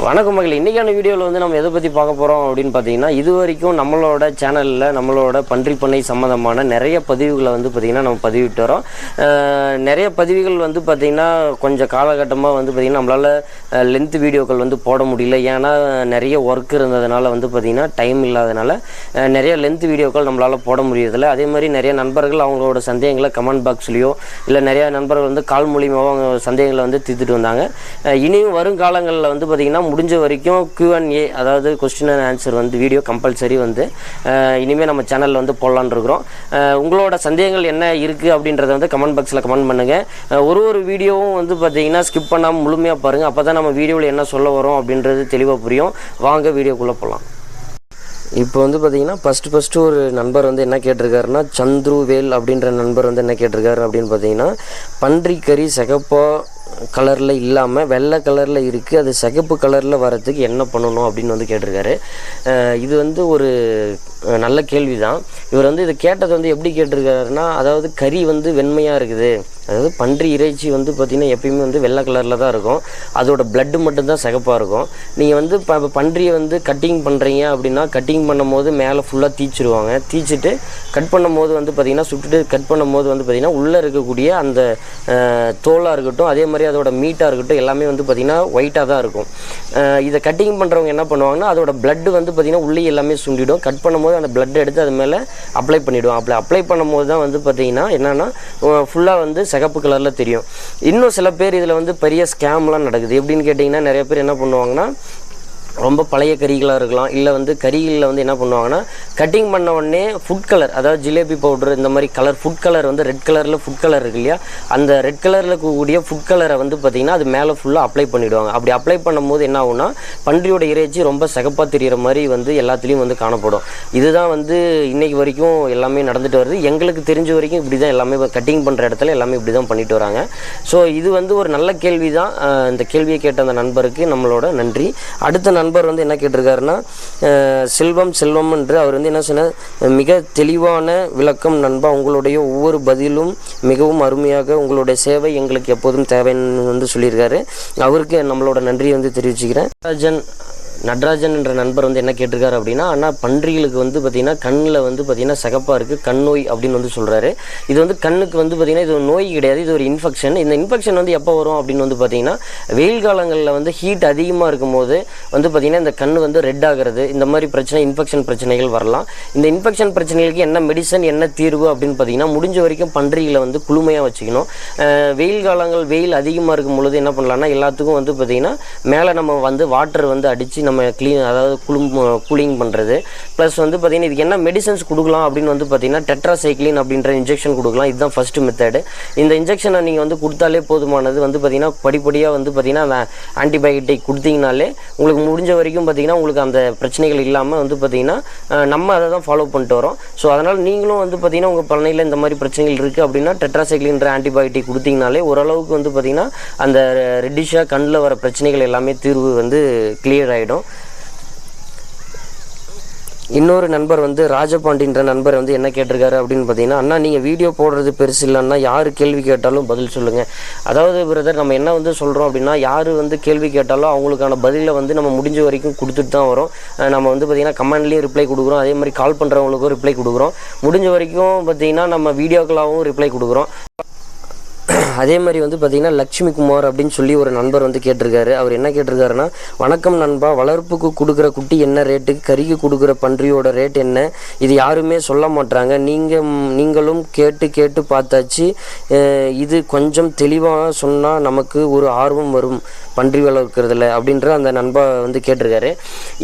வணக்கம் மகளே. இன்றைக்கான வீடியோவில் வந்து நம்ம எதை பற்றி பார்க்க போகிறோம் அப்படின்னு பார்த்தீங்கன்னா இது வரைக்கும் நம்மளோட சேனலில் நம்மளோட பன்றி பண்ணை சம்மந்தமான நிறைய பதிவுகளை வந்து பார்த்திங்கன்னா நம்ம பதிவிட்டு வரோம். நிறைய பதிவுகள் வந்து பார்த்திங்கன்னா கொஞ்சம் காலகட்டமாக வந்து பார்த்திங்கன்னா நம்மளால் லென்த் வீடியோக்கள் வந்து போட முடியல. ஏன்னா நிறைய ஒர்க் இருந்ததுனால வந்து பார்த்திங்கன்னா டைம் இல்லாதனால நிறைய லென்த் வீடியோக்கள் நம்மளால் போட முடியறதில்ல. அதே மாதிரி நிறைய நண்பர்கள் அவங்களோட சந்தேகங்களை கமெண்ட் பாக்ஸ்லேயோ இல்லை நிறையா நண்பர்கள் வந்து கால் மூலியமாகவும் அவங்க சந்தேகங்களை வந்து தீர்த்துட்டு வந்தாங்க. இனியும் வருங்காலங்களில் வந்து பார்த்திங்கன்னா முடிஞ்ச வரைக்கும் கியூஎன்ஏ அதாவது கொஸ்டின் அண்ட் ஆன்சர் வந்து வீடியோ கம்பல்சரி வந்து இனிமேல் நம்ம சேனலில் வந்து போடலான்னு இருக்கிறோம். உங்களோட சந்தேகங்கள் என்ன இருக்குது அப்படின்றத வந்து கமெண்ட் பாக்ஸில் கமெண்ட் பண்ணுங்கள் ஒரு ஒரு வீடியோவும் வந்து பார்த்திங்கன்னா ஸ்கிப் பண்ணாமல் முழுமையாக பாருங்கள் அப்போ தான் நம்ம வீடியோவில் என்ன சொல்ல வரோம் அப்படின்றது தெளிவாக புரியும். வாங்க வீடியோக்குள்ளே போகலாம் இப்போ வந்து பார்த்தீங்கன்னா ஃபஸ்ட்டு ஃபஸ்ட்டு ஒரு நண்பர் வந்து என்ன கேட்டிருக்காருன்னா சந்துருவேல் அப்படின்ற நண்பர் வந்து என்ன கேட்டிருக்காரு அப்படின்னு பார்த்தீங்கன்னா பன்றிக்கறி சிகப்பா கலரில் இல்லாமல் வெள்ளை கலரில் இருக்குது அது சிகப்பு கலரில் வரதுக்கு என்ன பண்ணணும் அப்படின்னு வந்து கேட்டிருக்காரு. இது வந்து ஒரு நல்ல கேள்வி தான் இவர் வந்து இது கேட்டது வந்து எப்படி கேட்டிருக்காருன்னா அதாவது கறி வந்து வெண்மையாக இருக்குது. அதாவது பன்றி இறைச்சி வந்து பார்த்திங்கன்னா எப்பயுமே வந்து வெள்ளை கலரில் தான் இருக்கும். அதோட பிளட்டு மட்டும்தான் சிகப்பாக இருக்கும். நீங்கள் வந்து இப்போ பன்றியை வந்து கட்டிங் பண்ணுறீங்க அப்படின்னா கட்டிங் பண்ணும்போது மேலே ஃபுல்லாக தீச்சிருவாங்க. தீச்சிட்டு கட் பண்ணும்போது வந்து பார்த்திங்கன்னா சுட்டுட்டு கட் பண்ணும்போது வந்து பார்த்திங்கன்னா உள்ளே இருக்கக்கூடிய அந்த தோலாக இருக்கட்டும் அதே மாதிரி அதோட மீட்டாக இருக்கட்டும் எல்லாமே வந்து பார்த்திங்கன்னா ஒயிட்டாக தான் இருக்கும். இதை கட்டிங் பண்ணுறவங்க என்ன பண்ணுவாங்கன்னா அதோட blood வந்து பார்த்திங்கன்னா உள்ளே எல்லாமே சுண்டிடும். கட் பண்ணும்போது அந்த பிளட் எடுத்து அது மேலே அப்ளை பண்ணிவிடுவோம் அப்படி அப்ளை பண்ணும்போது தான் வந்து பார்த்திங்கன்னா என்னென்னா ஃபுல்லாக வந்து சிகப்பு கலரில் தெரியும். இன்னும் சில பேர் இதில் வந்து பெரிய ஸ்கேம்லாம் நடக்குது. எப்படின்னு கேட்டிங்கன்னா நிறைய பேர் என்ன பண்ணுவாங்கன்னா ரொம்ப பழைய கறிகளாக இருக்கலாம். இல்லை வந்து கறிகளில் வந்து என்ன பண்ணுவாங்கன்னா கட்டிங் பண்ண உடனே ஃபுட் கலர் அதாவது ஜிலேபி பவுடர் இந்த மாதிரி கலர் ஃபுட் கலர் வந்து ரெட் கலரில் ஃபுட் கலர் இருக்கு இல்லையா? அந்த ரெட் கலரில் இருக்கக்கூடிய ஃபுட் கலரை வந்து பார்த்திங்கன்னா அது மேலே ஃபுல்லாக அப்ளை பண்ணிவிடுவாங்க அப்படி அப்ளை பண்ணும்போது என்ன ஆகும்னா பன்றியோட இறைச்சி ரொம்ப சகப்பாக தெரிகிற மாதிரி வந்து எல்லாத்துலேயும் வந்து காணப்படும். இதுதான் வந்து இன்றைக்கு வரைக்கும் எல்லாமே நடந்துட்டு வருது. எங்களுக்கு தெரிஞ்ச வரைக்கும் இப்படி தான் எல்லாமே கட்டிங் பண்ணுற இடத்துல எல்லாமே இப்படி தான் பண்ணிட்டு வராங்க. ஸோ இது வந்து ஒரு நல்ல கேள்வி தான் இந்த கேள்வியை கேட்ட அந்த நண்பருக்கு நம்மளோட நன்றி. அடுத்த நண்பர் வந்து என்ன கேட்டிருக்காருன்னா செல்வம் செல்வம் என்று அவர் வந்து என்ன சொன்னார் மிக தெளிவான விளக்கம் நண்பா உங்களுடைய ஒவ்வொரு பதிலும் மிகவும் அருமையாக உங்களுடைய சேவை எங்களுக்கு எப்போதும் தேவைன்னு வந்து சொல்லியிருக்காரு. அவருக்கு நம்மளோட நன்றியை வந்து தெரிவிச்சுக்கிறேன். ராஜன் நட்ராஜன் என்ற நண்பர் வந்து என்ன கேட்டிருக்காரு அப்படின்னா ஆனால் பன்றிகளுக்கு வந்து பார்த்திங்கன்னா கண்ணில் வந்து பார்த்திங்கன்னா சகப்பாக இருக்குது கண் நோய் அப்படின்னு வந்து சொல்கிறாரு இது வந்து கண்ணுக்கு வந்து பார்த்திங்கன்னா இது ஒரு நோய் கிடையாது இது ஒரு இன்ஃபெக்ஷன் இந்த இன்ஃபெக்ஷன் வந்து எப்போ வரும் அப்படின்னு வந்து பார்த்திங்கன்னா வெயில் காலங்களில் வந்து ஹீட் அதிகமாக இருக்கும்போது வந்து பார்த்திங்கன்னா இந்த கண் வந்து ரெட் ஆகிறது இந்த மாதிரி பிரச்சனை இன்ஃபெக்ஷன் பிரச்சனைகள் வரலாம். இந்த இன்ஃபெக்ஷன் பிரச்சனைகளுக்கு என்ன மெடிசன் என்ன தீர்வு அப்படின்னு பார்த்தீங்கன்னா முடிஞ்ச வரைக்கும் பன்றிகளை வந்து குளுமையாக வச்சுக்கணும். வெயில் காலங்கள் வெயில் அதிகமாக இருக்கும் பொழுது என்ன பண்ணலாம்னா எல்லாத்துக்கும் வந்து பார்த்திங்கன்னா மேலே நம்ம வந்து வாட்டர் வந்து அடித்து நம்ம நம்ம க்ளீன் அதாவது குளும் கூலிங் பண்ணுறது ப்ளஸ் வந்து பார்த்திங்கன்னா இதுக்கு என்ன மெடிசன்ஸ் கொடுக்கலாம் அப்படின்னு வந்து பார்த்திங்கன்னா டெட்ராசைக்ளின் அப்படின்ற இன்ஜெக்ஷன் கொடுக்கலாம். இதுதான் ஃபஸ்ட்டு மெத்தடு இந்த இன்ஜெக்ஷனை நீங்கள் வந்து கொடுத்தாலே போதுமானது வந்து பார்த்திங்கன்னா படிப்படியாக வந்து பார்த்திங்கன்னா ஆன்டிபயோட்டிக் கொடுத்தீங்கனாலே உங்களுக்கு முடிஞ்ச வரைக்கும் பார்த்திங்கன்னா உங்களுக்கு அந்த பிரச்சனைகள் இல்லாமல் வந்து பார்த்திங்கன்னா நம்ம அதை தான் ஃபாலோ பண்ணிட்டு வரோம். ஸோ அதனால் நீங்களும் வந்து பார்த்திங்கன்னா உங்கள் பழனியில் இந்த மாதிரி பிரச்சனைகள் இருக்குது அப்படின்னா டெட்ராசைக்ளின்ற ஆன்டிபயோட்டிக் கொடுத்தீங்கனாலே ஓரளவுக்கு வந்து பார்த்திங்கன்னா அந்த ரெட்டிஷாக கண்ணில் வர பிரச்சனைகள் எல்லாமே தீர்வு வந்து கிளியர் ஆகிடும் இன்னொரு நண்பர் வந்து ராஜபாண்டின்ற நண்பர் வந்து என்ன கேட்டிருக்காரு அப்படின்னு பார்த்தீங்கன்னா அண்ணா நீங்கள் வீடியோ போடுறது பெருசு இல்லைன்னா யார் கேள்வி கேட்டாலும் பதில் சொல்லுங்கள் அதாவது பிரதர் நம்ம என்ன வந்து சொல்கிறோம் அப்படின்னா யார் வந்து கேள்வி கேட்டாலும் அவங்களுக்கான பதிலை வந்து நம்ம முடிஞ்ச வரைக்கும் கொடுத்துட்டு தான் வரோம். நம்ம வந்து பார்த்திங்கன்னா கமெண்ட்லேயும் ரிப்ளை கொடுக்குறோம். அதே மாதிரி கால் பண்ணுறவங்களுக்கும் ரிப்ளை கொடுக்குறோம். முடிஞ்ச வரைக்கும் பார்த்திங்கன்னா நம்ம வீடியோக்களாகவும் ரிப்ளை கொடுக்குறோம். அதே மாதிரி வந்து பார்த்தீங்கன்னா லக்ஷ்மி குமார் அப்படின்னு சொல்லி ஒரு நண்பர் வந்து கேட்டிருக்காரு. அவர் என்ன கேட்டிருக்காருன்னா வணக்கம் நண்பா வளர்ப்புக்கு கொடுக்குற குட்டி என்ன ரேட்டு கறிக்கு கொடுக்குற பன்றியோட ரேட் என்ன? இது யாருமே சொல்ல மாட்டாங்க நீங்கள் நீங்களும் கேட்டு கேட்டு பார்த்தாச்சு. இது கொஞ்சம் தெளிவாக சொன்னால் நமக்கு ஒரு ஆர்வம் வரும். பன்றி வளர்க்குறதுல அப்படின்ற அந்த நண்பா வந்து கேட்டிருக்காரு.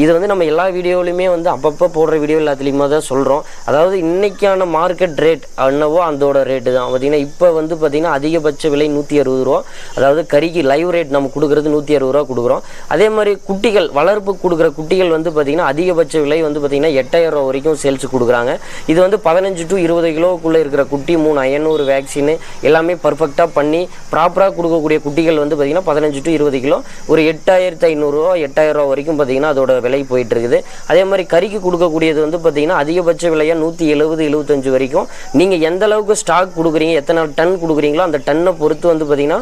இது வந்து நம்ம எல்லா வீடியோலையுமே வந்து அப்பப்போ போடுற வீடியோ எல்லாத்துலேயுமே தான் சொல்கிறோம் அதாவது இன்றைக்கான மார்க்கெட் ரேட் என்னவோ அதோட ரேட்டு தான். பார்த்தீங்கன்னா இப்போ வந்து பார்த்தீங்கன்னா அதிகபட்ச விலை நூற்றி அறுபது ரூபா. அதாவது கறிக்கு லைவ் ரேட் நம்ம கொடுக்குறது நூற்றி அறுபது ரூபா கொடுக்குறோம். அதே மாதிரி குட்டிகள் வளர்ப்பு கொடுக்குற குட்டிகள் வந்து பார்த்தீங்கன்னா அதிகபட்ச விலை வந்து பார்த்தீங்கன்னா எட்டாயிரம் ரூபா வரைக்கும் சேல்ஸ் கொடுக்குறாங்க. இது வந்து பதினஞ்சு டு இருபது கிலோவுக்குள்ளே இருக்கிற குட்டி மூணு ஐநூறு வேக்சின் எல்லாமே பர்ஃபெக்டாக பண்ணி ப்ராப்பராக கொடுக்கக்கூடிய குட்டிகள் வந்து பார்த்தீங்கன்னா பதினஞ்சு டு இருபது இருபது கிலோ. ஒரு எட்டாயிரத்து ஐநூறுரூவா எட்டாயிரம் வரைக்கும் பார்த்தீங்கன்னா அதோட விலை போயிட்டு இருக்குது அதே மாதிரி கறிக்கு கொடுக்கக்கூடியது வந்து பார்த்தீங்கன்னா அதிகபட்ச விலையாக நூற்றி எழுபது எழுபத்தஞ்சு வரைக்கும். நீங்கள் எந்த அளவுக்கு ஸ்டாக் கொடுக்குறீங்க எத்தனை டன் கொடுக்குறீங்களோ அந்த டன்னை பொறுத்து வந்து பார்த்தீங்கன்னா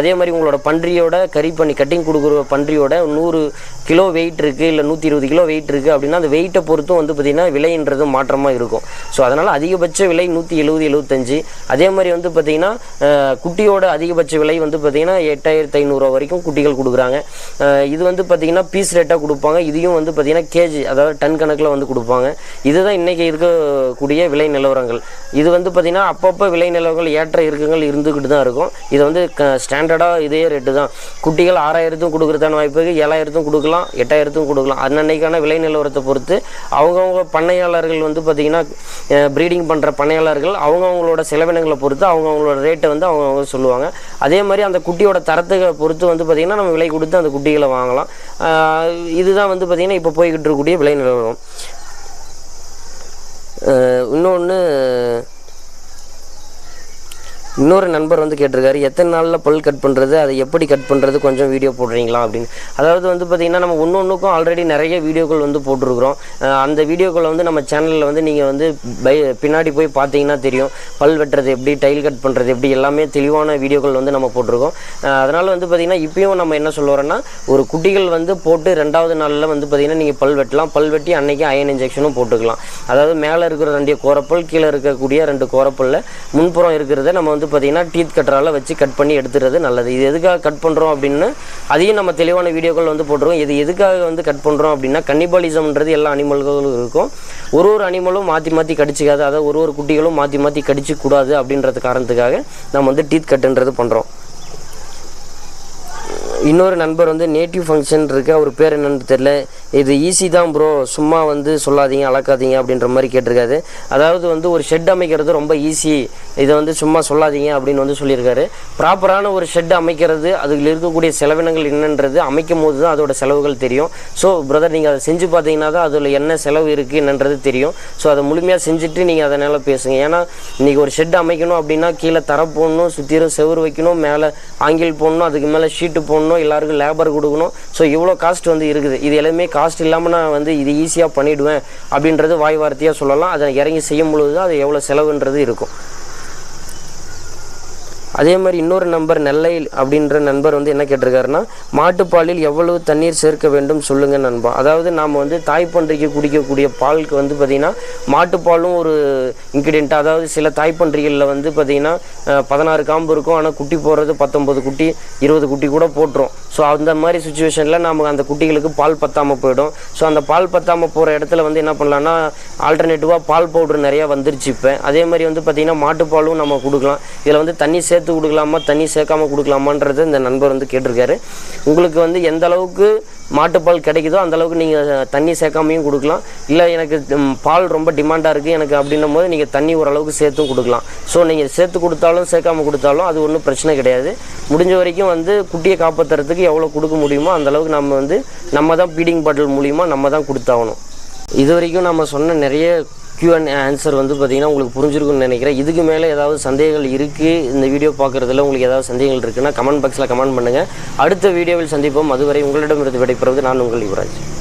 அதே மாதிரி உங்களோட பன்றியோட கறி பண்ணி கட்டிங் கொடுக்குற பன்றியோட நூறு கிலோ வெயிட் இருக்குது இல்லை நூற்றி இருபது கிலோ வெயிட் இருக்குது அப்படின்னா அந்த வெயிட்டை பொறுத்தும் வந்து பார்த்தீங்கன்னா விலைன்றது மாற்றமாக இருக்கும். ஸோ அதனால் அதிகபட்ச விலை நூற்றி எழுபது எழுபத்தஞ்சு அதே மாதிரி வந்து பார்த்தீங்கன்னா குட்டியோட அதிகபட்ச விலை வந்து பார்த்தீங்கன்னா எட்டாயிரத்து ஐநூறுரூவா வரைக்கும் குட்டிகள் கொடுக்குறாங்க. இது வந்து பார்த்திங்கன்னா பீஸ் ரேட்டாக கொடுப்பாங்க. இதையும் வந்து பார்த்திங்கன்னா கேஜி அதாவது டன் கணக்கில் வந்து கொடுப்பாங்க. இதுதான் இன்றைக்கி இருக்கக்கூடிய விலை நிலவரங்கள். இது வந்து பார்த்திங்கன்னா அப்பப்போ விலை நிலவரங்கள் ஏற்ற இறக்கங்கள் இருந்துக்கிட்டு தான் இருக்கும். இது வந்து க ஸ்டாண்டர்டாக இதே ரேட்டு தான். குட்டிகள் ஆறாயிரத்தும் கொடுக்குறதான வாய்ப்பு ஏழாயிரத்தும் கொடுக்கலாம் எட்டாயிரத்தும் கொடுக்கலாம். அன்னன்னைக்கான விலை நிலவரத்தை பொறுத்து அவங்கவுங்க பண்ணையாளர்கள் வந்து பார்த்திங்கன்னா ப்ரீடிங் பண்ணுற பண்ணையாளர்கள் அவங்கவுங்களோட செலவினங்களை பொறுத்து அவங்கவுங்களோட ரேட்டை வந்து அவங்கவுங்க சொல்லுவாங்க. அதே மாதிரி அந்த குட்டியோட தரத்தை பொறுத்து வந்து பார்த்திங்கன்னா நம்ம விலை கொடுத்து அந்த குட்டிகளை வாங்கலாம். இதுதான் வந்து பார்த்திங்கன்னா இப்போ போய்கிட்டு இருக்கக்கூடிய விலை நிலவரம். இன்னொன்று இன்னொரு நண்பர் வந்து கேட்டிருக்காரு எத்தனை நாளில் பல் கட் பண்ணுறது அதை எப்படி கட் பண்ணுறது கொஞ்சம் வீடியோ போடுறீங்களா? அப்படின்னு. அதாவது வந்து பார்த்திங்கன்னா நம்ம ஒன்று ஒன்றுக்கும் ஆல்ரெடி நிறைய வீடியோக்கள் வந்து போட்டிருக்கிறோம். அந்த வீடியோக்களை வந்து நம்ம சேனலில் வந்து நீங்கள் வந்து பை பின்னாடி போய் பார்த்தீங்கன்னா தெரியும். பல் வெட்டுறது எப்படி டைல் கட் பண்ணுறது எப்படி எல்லாமே தெளிவான வீடியோக்கள் வந்து நம்ம போட்டிருக்கோம். அதனால் வந்து பார்த்திங்கன்னா இப்பயும் நம்ம என்ன சொல்ல ஒரு குட்டிகள் வந்து போட்டு ரெண்டாவது நாளில் வந்து பார்த்திங்கன்னா நீங்கள் பல் வெட்டலாம். பல் வெட்டி அன்றைக்கி அயன் இன்ஜெக்ஷனும் போட்டுக்கலாம். அதாவது மேலே இருக்கிற ரெண்டு கோரப்பல் கீழே இருக்கக்கூடிய ரெண்டு கோரப்பல்ல முன்புறம் இருக்கிறத நம்ம வந்து பார்த்திங்கன்னா டீத் கட்டரால் வச்சு கட் பண்ணி எடுத்துறது நல்லது. இது எதுக்காக கட் பண்ணுறோம் அப்படின்னு அதையும் நம்ம தெளிவான வீடியோக்கள் வந்து போட்டுருவோம் இது எதுக்காக வந்து கட் பண்ணுறோம் அப்படின்னா கன்னிபாலிசம்ன்றது எல்லா அனிமல்களும் இருக்கும். ஒரு ஒரு அனிமலும் மாற்றி மாற்றி கடிச்சிக்காது. அதாவது ஒரு ஒரு குட்டிகளும் மாற்றி மாற்றி கடிச்சு கூடாது அப்படின்றது காரணத்துக்காக நம்ம வந்து டீத் கட்டுன்றது பண்ணுறோம் இன்னொரு நண்பர் வந்து நேட்டிவ் ஃபங்க்ஷன் இருக்கு. அவர் பேர் என்னன்னு தெரியல. இது ஈஸி தான் ப்ரோ சும்மா வந்து சொல்லாதீங்க அளக்காதீங்க அப்படின்ற மாதிரி கேட்டிருக்காரு. அதாவது வந்து ஒரு ஷெட் அமைக்கிறது ரொம்ப ஈஸி இதை வந்து சும்மா சொல்லாதீங்க அப்படின்னு வந்து சொல்லியிருக்காரு. ப்ராப்பரான ஒரு ஷெட் அமைக்கிறது அதில் இருக்கக்கூடிய செலவினங்கள் என்னன்றது அமைக்கும் போது தான் அதோட செலவுகள் தெரியும். ஸோ பிரதர் நீங்கள் அதை செஞ்சு பார்த்தீங்கன்னா தான் அதில் என்ன செலவு இருக்குது என்னன்றது தெரியும். ஸோ அதை முழுமையாக செஞ்சுட்டு நீங்கள் அதனால் பேசுங்க. ஏன்னா இன்றைக்கி ஒரு ஷெட் அமைக்கணும் அப்படின்னா கீழே தர போடணும் சுற்றிலும் செவுரு வைக்கணும் மேலே ஆங்கில் போடணும் அதுக்கு மேலே ஷீட்டு போடணும் எல்லாருக்கும் லேபர் கொடுக்கணும். ஸோ இவ்வளோ காஸ்ட் வந்து இருக்குது. இது எல்லாமே காஸ்ட் இல்லாமல் நான் வந்து இது ஈஸியாக பண்ணிவிடுவேன் அப்படின்றது வாய் வார்த்தையாக சொல்லலாம். அதை இறங்கி செய்யும் பொழுது தான் அது எவ்வளோ செலவுன்றது இருக்கும். அதே மாதிரி இன்னொரு நம்பர் நெல்லை அப்படின்ற நண்பர் வந்து என்ன கேட்டிருக்காருன்னா மாட்டுப்பாலில் எவ்வளவு தண்ணீர் சேர்க்க வேண்டும் சொல்லுங்க நண்பா. அதாவது நாம் வந்து தாய்ப்பன்றிக்கு குடிக்கக்கூடிய பாலுக்கு வந்து பார்த்திங்கன்னா மாட்டுப்பாலும் ஒரு இன்கிடென்ட் அதாவது சில தாய்ப்பன்றிகளில் வந்து பார்த்திங்கன்னா பதினாறு காம்பு இருக்கும். ஆனால் குட்டி போடுறது பத்தொம்பது குட்டி இருபது குட்டி கூட போட்டுரும். ஸோ அந்த மாதிரி சுச்சுவேஷனில் நமக்கு அந்த குட்டிகளுக்கு பால் பத்தாமல் போயிடும். ஸோ அந்த பால் பத்தாமல் போகிற இடத்துல வந்து என்ன பண்ணலான்னா ஆல்டர்னேட்டிவாக பால் பவுடர் நிறையா வந்துருச்சு இப்போ. அதே மாதிரி வந்து பார்த்திங்கன்னா மாட்டுப்பாலும் நம்ம கொடுக்கலாம். இதில் வந்து தண்ணி சேர்த்து சேர்த்து கொடுக்கலாமா தண்ணி சேர்க்காம கொடுக்கலாமான்றது இந்த நண்பர் வந்து கேட்டிருக்காரு. உங்களுக்கு வந்து எந்த அளவுக்கு மாட்டுப்பால் கிடைக்குதோ அந்த அளவுக்கு நீங்கள் தண்ணி சேர்க்காமையும் கொடுக்கலாம். இல்லை எனக்கு பால் ரொம்ப டிமாண்டாக இருக்குது எனக்கு அப்படின்னும் போது நீங்கள் தண்ணி ஓரளவுக்கு சேர்த்தும் கொடுக்கலாம். ஸோ நீங்கள் சேர்த்து கொடுத்தாலும் சேர்க்காம கொடுத்தாலும் அது ஒன்றும் பிரச்சனை கிடையாது. முடிஞ்ச வரைக்கும் வந்து குட்டியை காப்பாற்றுறதுக்கு எவ்வளோ கொடுக்க முடியுமோ அந்த அளவுக்கு நம்ம வந்து நம்ம தான் பீடிங் பாட்டில் மூலிமா நம்ம தான் கொடுத்தாகணும். இது வரைக்கும் நம்ம சொன்ன நிறைய Q அண்ட் ஆன்சர் வந்து பார்த்தீங்கன்னா உங்களுக்கு புரிஞ்சிருக்கும்னு நினைக்கிறேன். இதுக்கு மேலே ஏதாவது சந்தேகங்கள் இருக்குது இந்த வீடியோ பார்க்குறதுல உங்களுக்கு ஏதாவது சந்தேகங்கள் இருக்குன்னா கமெண்ட் பாக்ஸில் கமெண்ட் பண்ணுங்கள் அடுத்த வீடியோவில் சந்திப்போம். அதுவரை உங்களிடமிருந்து விடைபெறுவது நான் உங்கள் யுவராஜ்.